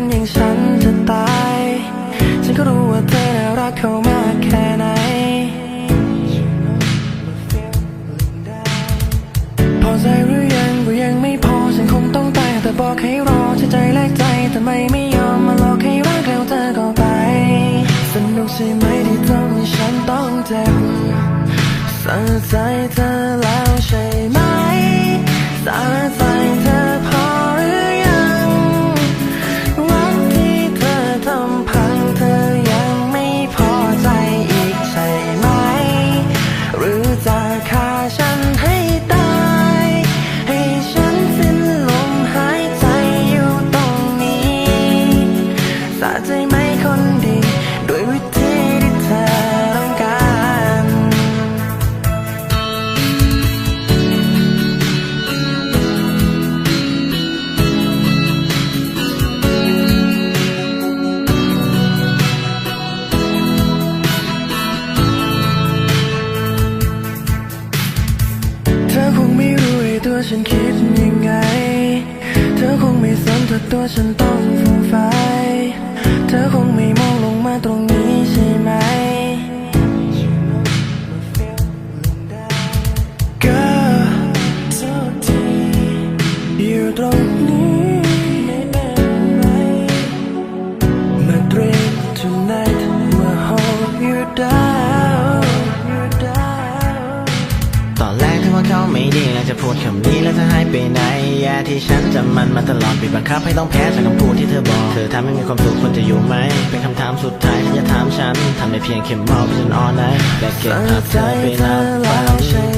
คนอย่างฉันจะตาย ฉันก็รู้ว่าเธอน่ารักเขามากแค่ไหน พอใจหรือยังก็ยังไม่พอ ฉันคงต้องตายแต่บอกให้รอใช้ใจแลกใจทำไมไม่ยอมมาหลอกให้รักแล้วเธอก็ไป สนุกใช่ไหมที่ทำให้ฉันต้องเจ็บสะใจเธอ ตรงนี้ไม่เป็นไร Madrid tonight will hold you down ตอนแรกถ้าว่าเขาไม่ดีแล้วจะพูดคำนี้แล้วจะหายไปไหนแย่ที่ฉันจำมันมาตลอดบีบบังคับให้ต้องแพ้จากคำพูดที่เธอบอก เธอทำให้มีความสุขคนจะอยู่ไหม เป็นคำถามสุดท้ายที่จะถามฉันทำได้เพียงแค่มองไปจนอ่อนนะและเก็บภาพเธอไปนับวัแล้วไห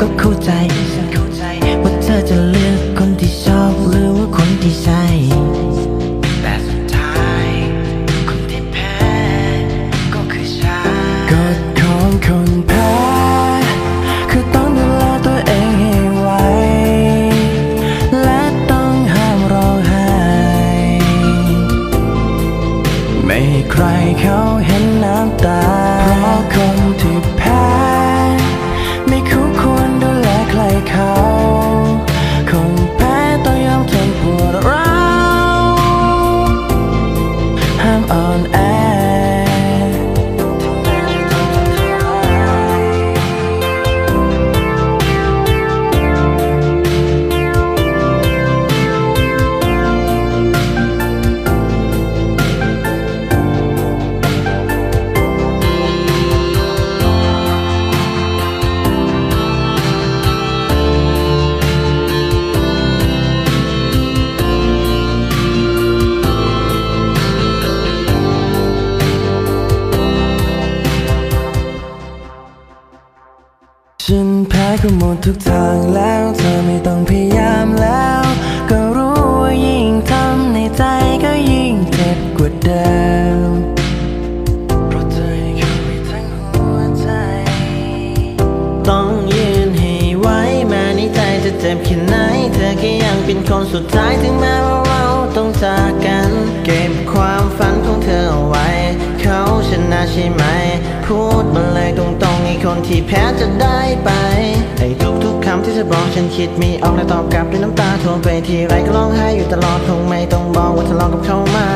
ก็เข้าใจว่าเธอจะเลื ก็หมดทุกทางแล้ว เธอไม่ต้องพยายามแล้ว ก็รู้ว่ายิ่งทำในใจก็ยิ่งเจ็บกว่าเดิมเพราะเธอเข้าไปทั้งหัวใจ ต้องยืนให้ไหวแม้ในใจจะเจ็บแค่ไหน เธอก็ยังเป็นคนสุดท้ายถึงแม้ว่าเราต้องจากกัน เก็บความฝันของเธอเอาไว้ เขาชนะใช่ไหม พูดมาเลยตรงๆให้คนที่แพ้จะได้ไปำที่เธอบอกฉันคิดไมีออกและตอบกลับด้วยน้ำตาท่วมไปทีไรก็ร้องไห้อยู่ตลอดคงไม่ต้องบอกว่าทะเลาะกับเขามา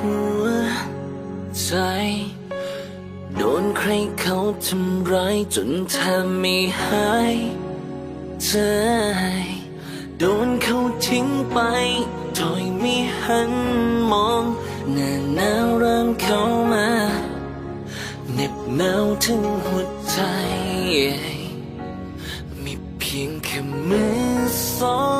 หัวใจ โดนใครเขาทำร้ายจนแทบไม่หายใจโดนเขาทิ้งไปโดยไม่หันมองหน้าหนาวเริ่มเข้ามาเหน็บหนาวถึงหัวใจ มีเพียงแค่มือสอง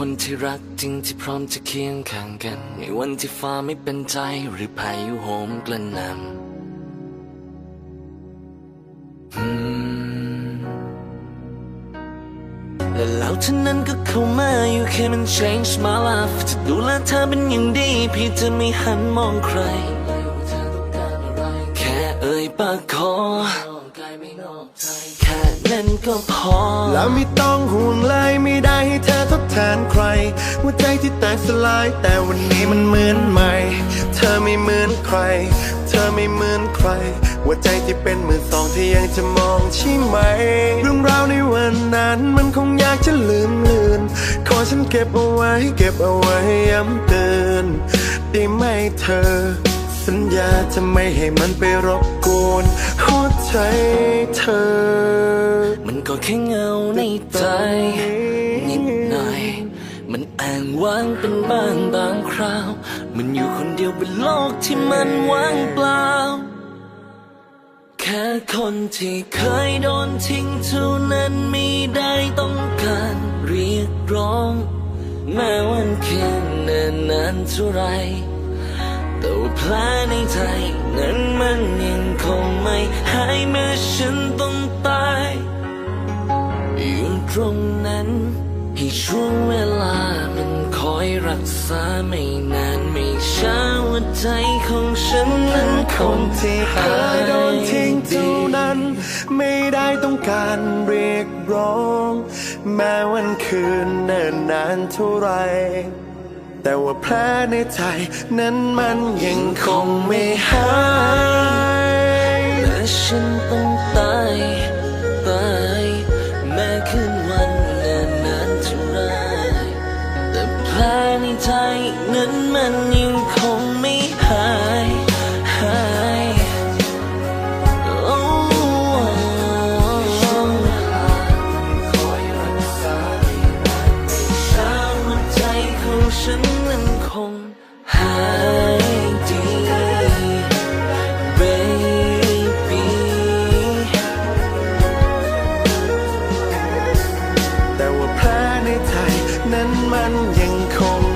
คนที่รักจริงที่พร้อมจะเคียงข้างกัน ในวันที่ฟ้าไม่เป็นใจหรือพายุโหมกระหน่ำและแล้วเท่านั้นก็เข้ามาอยู่แค่มัน change my life จะดูแลเธอเป็นอย่างดี พี่จะไม่หันมองใคร แค่เอ่ยปากขอ แค่นั้นก็พอ แล้วไม่ต้องห่วงเลยไม่ได้ให้เธอทดแทนใครหัวใจที่แตกสลาย แต่วันนี้มันเหมือนใหม่ เธอไม่เหมือนใคร เธอไม่เหมือนใครหัวใจที่เป็นมือสองที่ยังจะมองใช่ไหม เรื่องราวในวันนั้นมันคงอยากจะลืมเลือนขอฉันเก็บเอาไว้ เก็บเอาไว้ย้ำเตือนได้ไหมเธอ สัญญาจะไม่ให้มันไปรบกวนหัวใจเธอ มันก็แค่เงาในใจนิดหน่อย มันแอ้างว้างเป็นบ้างบางคราว มันอยู่คนเดียวบนโลกที่มันว่างเปล่า แค่คนที่เคยโดนทิ้งเท่านั้นไม่ได้ต้องการเรียกร้อง แม้วันแค่นิ่นนานเท่าไร แต่ว่าแผลในใจนั้นมันยังคงไม่หายแม้ฉันต้องตายอยู่ตรงนั้นให้ช่วงเวลามันคอยรักษาไม่นานไม่ช้าหัวใจของฉันนั้นคงที่เคยโดนทิ้งเท่านั้น ไม่ได้ต้องการเรียกร้อง แม้วันคืนเนิ่นนานเท่าไร แต่ว่าแผลในใจนั้นมันยังคงไม่หายและฉันต้องตายตายแม้คืนวันและนานเท่าไรแต่แผลในใจนั้นมันยัง แต่ว่าแผลในใจนั้นมันยังคง